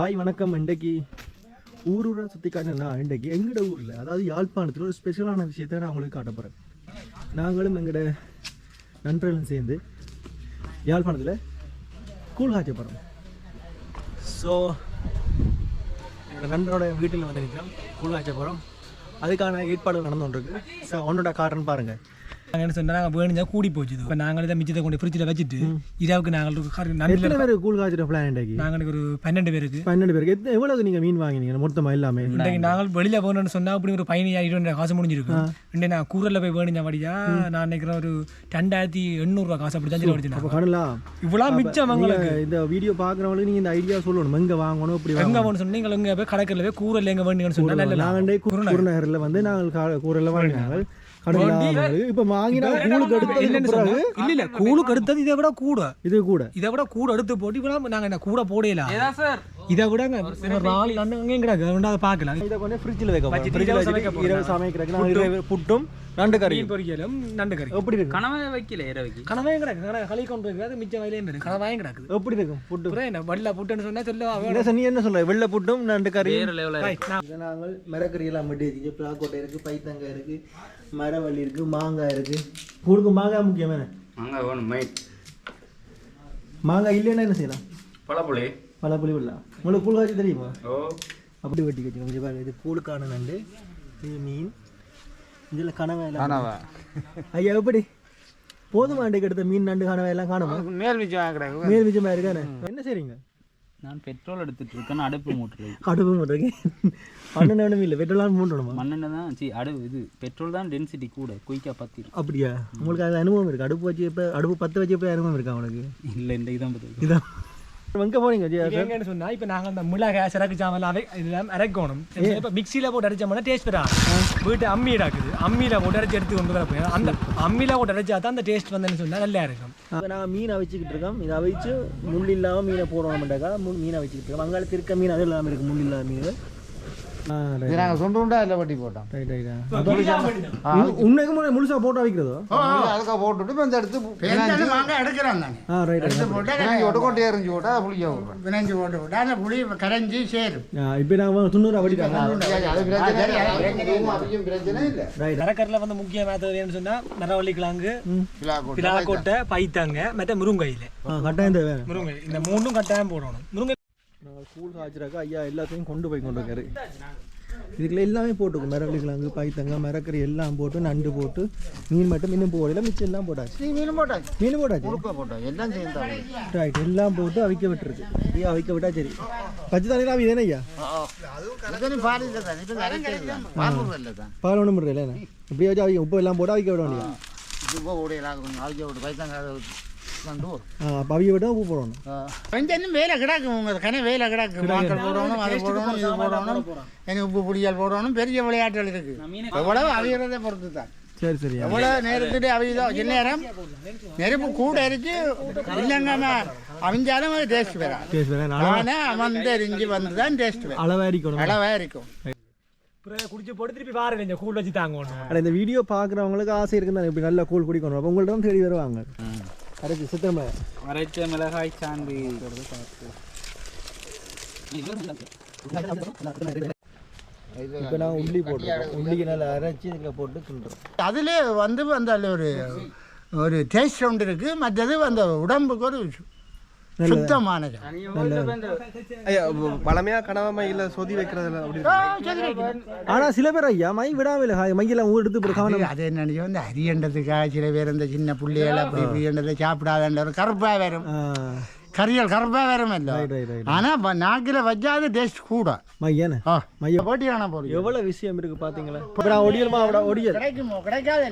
Hi வணக்கம் இன்றைக்கு ஊர் ஊராக சுற்றி காட்டினா இன்றைக்கு எங்கட ஊரில் அதாவது யாழ்ப்பாணத்தில் ஒரு ஸ்பெஷலான விஷயத்தை நான் உங்களுக்கு காட்ட போகிறேன் நாங்களும் எங்கட நண்பர்களும் சேர்ந்து யாழ்ப்பாணத்தில் கூழ் காய்ச்ச போகிறோம் ஸோ எங்களோட நண்பரோட வீட்டில் வந்து நிற்கிறோம் கூழ் காய்ச்ச போகிறோம் அதுக்கான ஏற்பாடுகள் நடந்து கொண்டிருக்கு. ஸோ அவனோட காரன் பாருங்கள் நாங்கள் என்ன சொன்னா நாங்கள் வேணுஞ்சா கூடி போச்சு இப்போ நாங்கள் இதை மிச்சத்தை கொண்டு ஃப்ரிட்ஜில் வச்சுட்டு இரவுக்கு நாங்கள் எத்தனை பேர் கூழ் காய்ச்சிற பிளான் இன்றைக்கு நாங்களுக்கு ஒரு பன்னெண்டு பேருக்கு பன்னெண்டு பேருக்கு எவ்வளோக்கு நீங்கள் மீன் வாங்கினீங்க மொத்தமாக எல்லாமே இன்றைக்கு நாங்கள் வெளியில் போகணும்னு சொன்னால் அப்படி ஒரு பதினஞ்சாயிரம் இருபது காசு முடிஞ்சிருக்கு இன்றைக்கு நான் கூரில் போய் வேணுஞ்சா வடியா நான் நினைக்கிறேன் ஒரு ரெண்டாயிரத்தி எண்ணூறுரூவா காசு அப்படி தான் அப்போ கடலாம் இவ்வளோ மிச்சம் நீங்க இந்த வீடியோ பார்க்குறவங்களுக்கு நீங்கள் இந்த ஐடியா சொல்லணும் எங்கே வாங்கணும் இப்படி எங்கே வாங்கணும் சொன்னீங்க நீங்கள் எங்கே போய் கடைக்கல போய் கூரில் எங்கே வேணுங்கன்னு சொன்னால் நாங்கள் குருநகரில் வந்து நாங்கள் கூரையில் வாங்கினாங்க இப்போ வாங்கினா பிறகு சொன்னா இல்ல இல்ல கூழுக்கு எடுத்தது இதை விட கூட. இது கூட. இதை விட கூட எடுத்து போட்டு இப்போ நாங்கள் என்ன கூட போடையலாம் இதை விட ஒரு நாலு அங்கேயும் கிடக்கு அதை பார்க்கலாம். இதை கொண்டு ஃப்ரிட்ஜில் வைக்க போறோம். சமைக்கிறதுக்கு புட்டும். நண்டு கறி மீன் பொரிக்கலும் நண்டு கறி எப்படி இருக்கும்? கனவே வைக்கல இரவைக்கு கனவாயும் கிடக்கு கனவை களி கொண்டு இருக்கிறது மிச்சம் வயலையும் இருக்கு கனவாயும் கிடக்குது எப்படி இருக்கும் புட்டு என்ன வல்ல புட்டுன்னு சொன்னா சொல்ல என்ன சொன்னி என்ன சொல்ற? வெள்ளை புட்டும் நண்டு கறி வேற லெவலில் நாங்கள் மரக்கறி எல்லாம் மட்டும் பிளாக்கோட்டை இருக்குது பைத்தங்காய் இருக்குது மரவள்ளி இருக்குது மாங்காய் இருக்குது கூழுக்கு மாங்காய் முக்கியமான அங்கே வேணும் மைட் மாங்காய் இல்லைன்னா என்ன செய்யலாம்? பழப்புளி. பல புளி விடலாம். உங்களுக்கு கூழ் காய்ச்சி தெரியுமா? ஓ. அப்படி வெட்டி வச்சு கொஞ்சம் பாருங்க இது கூழுக்கான நண்டு இது மீன் இதில் கனவை எல்லாம்? ஐயா எப்படி? போதுமா அன்றைக்கு எடுத்த மீன் நண்டு கனவை எல்லாம் காணுமா? மேல் மிச்சம் கிடக்கு மேல். மிச்சமாக இருக்கானே? என்ன செய்றீங்க? நான் பெட்ரோல் எடுத்துட்டு இருக்கேன் அடுப்பு மூட்டுறது அடுப்பு போட்டுருக்கு பன்னெண்டு வேணும் இல்லை வெட்டலாம் மூட்டணுமா? மண்ணெண்ணெய் தான் சி அடுப்பு இது பெட்ரோல் தான் டென்சிட்டி கூட குயிக்காக பற்றிடும் அப்படியா? உங்களுக்கு அது அனுபவம் இருக்கு? அடுப்பு வச்சு இப்போ அடுப்பு பத்து வச்சு எப்போ அனுபவம் இருக்கா உங்களுக்கு இல்லை இந்த இதான் பார்த்து இதான். எங்கே சார் எங்கன்னு சொன்னா இப்போ நாங்கள் அந்த மிளகாய் சிறகு சாமல் அவை இதெல்லாம் அரைக்கணும். இப்போ மிக்சியில் போட்டு அரைச்சோம்னா டேஸ்ட் பெறா வீட்டு அம்மி இருக்குது. அம்மியில் போட்டு அரைச்சி எடுத்து கொண்டு வர போய் அந்த அம்மியில் போட்டு அரைச்சா தான் அந்த டேஸ்ட் வந்தேன்னு சொன்னா நல்லா இருக்கும். நாங்கள் மீன் அவிச்சுக்கிட்டு இருக்கோம். இதை அவிச்சு முள் இல்லாமல் மீனை போடணும்ட்டாக்கா முள் மீன் அவிச்சுக்கிட்டு இருக்கோம். அங்கால திருக்க மீன் அது இல்லாமல் இருக்குது முள் இல்லாத மீன். நாங்கள் வட்டி போட்டோம். உண்மைக்கு முழுசாக போட்டு அவிக்கிறதோ அதுக்காக போட்டுட்டு இப்போ இந்த எடுத்து போட்டா போட்டு கொட்டி எறிஞ்சு போட்டு அதை புளிக்க போட்டு விட்டா அந்த புளி கரைஞ்சி சேரும். இப்போ நாங்கள் துண்ணூறு வந்து முக்கியமாக தேவைன்னு மரவள்ளி கிழங்கு பிலாக்கொட்டை பைத்தாங்க மற்ற முருங்கையில் கட்டாயம் தேவை. முருங்கை இந்த மூணும் கட்டாயம் போடணும். முருங்கை நாங்கள் கூழ் காய்ச்சிராக்கா ஐயா எல்லாத்தையும் கொண்டு போய் கொண்டு இருக்காரு இதுக்குள்ள எல்லாமே போட்டுக்கும் மிரவலிக்கிழங்கு பைத்தங்க மரக்கறி எல்லாம் போட்டு நண்டு போட்டு மீன் மட்டும் இன்னும் போடல மிச்சம் எல்லாம் போட்டாச்சு. மீன் போட்டாச்சு. மீன் போட்டாச்சு. போட்டோம் எல்லாம் சேர்ந்தாங்க ரைட் எல்லாம் போட்டு அவிக்க விட்டுருக்கு. அப்படியே அவிக்க விட்டா சரி. பச்சை தண்ணி தானே. ஐயா இதுன்னு பால் ஒன்றும் முடியல இப்படியே வச்சு அவிக்க உப்பு எல்லாம் போட்டு அவிக்க விட இது போக உடையலாம் கொஞ்சம் ஆகிய விட்டு பைத்தாங்க அவிக்க விட்டா உப்பு போடணும் கொஞ்சம் வேலை கிடக்கும் உங்க கன வேலை கிடக்கு மாக்கள் போடணும் அது போடணும் இது போடணும் எனக்கு உப்பு புளியால் போடணும் பெரிய விளையாட்டுகள் இருக்கு எவ்வளவு அவியறதை பொறுத்து தான் சரி சரி எவ்வளவு நேரத்துக்கு அவியுதோ சில நேரம் நெருப்பு கூட இருக்கு இல்லைங்க அவிஞ்சாலும் டேஸ்ட் வராது பேச வேற அளவா ஆனா அமர்ந்து எரிஞ்சு வந்து தான் டேஸ்ட் வரும் அளவா இருக்கணும் அளவா இருக்கும் குடிச்சு போட்டு திருப்பி பாருங்க இந்த கூழ் வச்சு தாங்க இந்த வீடியோ பார்க்குறவங்களுக்கு ஆசை இருக்குன்னு இப்படி நல்லா கூழ் குடிக்கணும் அப்போ உங்கள்ட்ட தான் தேடி வருவாங்க அரைச்சி சித்திரமா அரைச்ச மிளகாய் சாந்து. இப்போ நான் உள்ளி போட்டுருக்கோம். உள்ளிக்கு நல்லா அரைச்சி இதில் போட்டு கிண்டுறோம். அதிலே வந்து அந்த அதுல ஒரு ஒரு டேஸ்ட் ஒன்று இருக்கு. மற்றது அந்த உடம்புக்கு ஒரு சுத்தமானது. பழமையாக கனவா மயில சொதி வைக்கிறதுல. ஆனா சில பேர் ஐயா மை விடாமல் மையெல்லாம் ஊர் எடுத்து போட்டு கவனம். அது என்னன்னு வந்து அரியண்டதுக்காக சில பேர் இந்த சின்ன புள்ளைகள் அப்படி இப்படின்றதை சாப்பிடாதன்ற ஒரு கருப்பா வரும். கறியல் கருப்பா வரும் இல்லை ஆனா நாக்கில் வச்சாது டேஸ்ட் கூட. மையனே ஆ. மையம் போட்டி காண போறீங்க எவ்வளவு விஷயம் இருக்கு பாத்தீங்களா? அவட ஒடியல். கிடைக்குமோ? கிடைக்காது.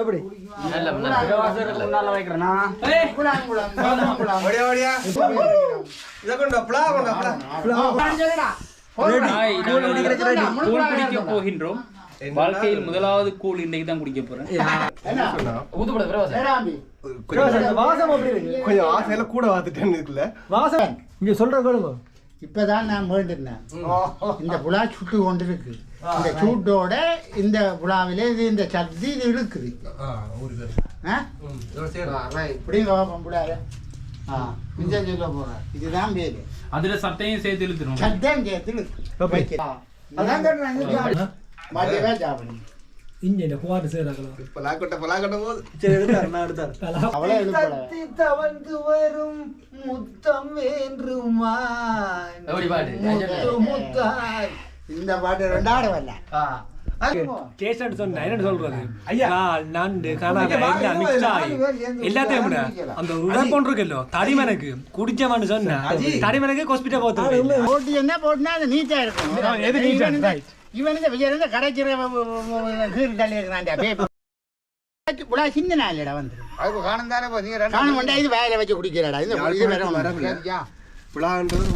எப்படி? முன்னால வைக்கிறேன்னா இதை கொண்டு பிளா கொண்டு கூழ் குடிக்க போகின்றோம் வாழ்க்கையில் முதலாவது கூழ் இன்னைக்கு தான் குடிக்க போறேன் வாசம். அப்படி இருக்கு கொஞ்சம் ஆசையில கூட வாத்துட்டேன்னு இருக்குல்ல வாசம் இங்க சொல்ற கேளுங்க. இப்பதான் நான் வேண்டினேன் இந்த புலா சுட்டு கொண்டு இருக்கு இந்த சூட்டோட இந்த விழாவிலே இது இந்த சக்தி இது பார்ப்போம். ஆ, சொல்ல போறேன். இதுதான் பேரு. அதுல சட்டையும் சேர்த்து இழுத்துரும். சத்தம் சேர்த்து அதான் சாப்பிடணும். பலாக்கொட்டை பலாக்கொட்டை போது சரி எடுத்தாரு நான் எடுத்தாரு. தத்தி தவழ்ந்து வரும் முத்தம் வேண்டுமா முத்து முத்தாய். இந்த பாட்டு ரெண்டாவது வரல. டேஸ்ட் சொன்னா என்ன சொல்றது. ஐயா. நண்டு கனகா எல்லாம் மிக்ஸ் ஆகி. எல்லாத்தையும் அந்த உடம்பொன்று இருக்குல்ல தடிமனுக்கு குடிச்சவன்னு சொன்னா. தடிமனுக்கு ஹாஸ்பிட்டல் போத்து போட்டி என்ன போட்டுனா அது நீட்டா இருக்கும் எது ஆ, இவன் இந்த- விஜய் இந்த கடைச்சிற கீழ் தள்ளி இருக்கிறான் புலா சின்ன நாளிடா வந்து அதுக்கு காணும் தானே இப்போ நீங்க ரெண்டு காணும் கொண்டா இது வேலை வச்சு குடிக்கிறாடா? இது இது வேற ஒண்ணு. சரியா? விழான்றது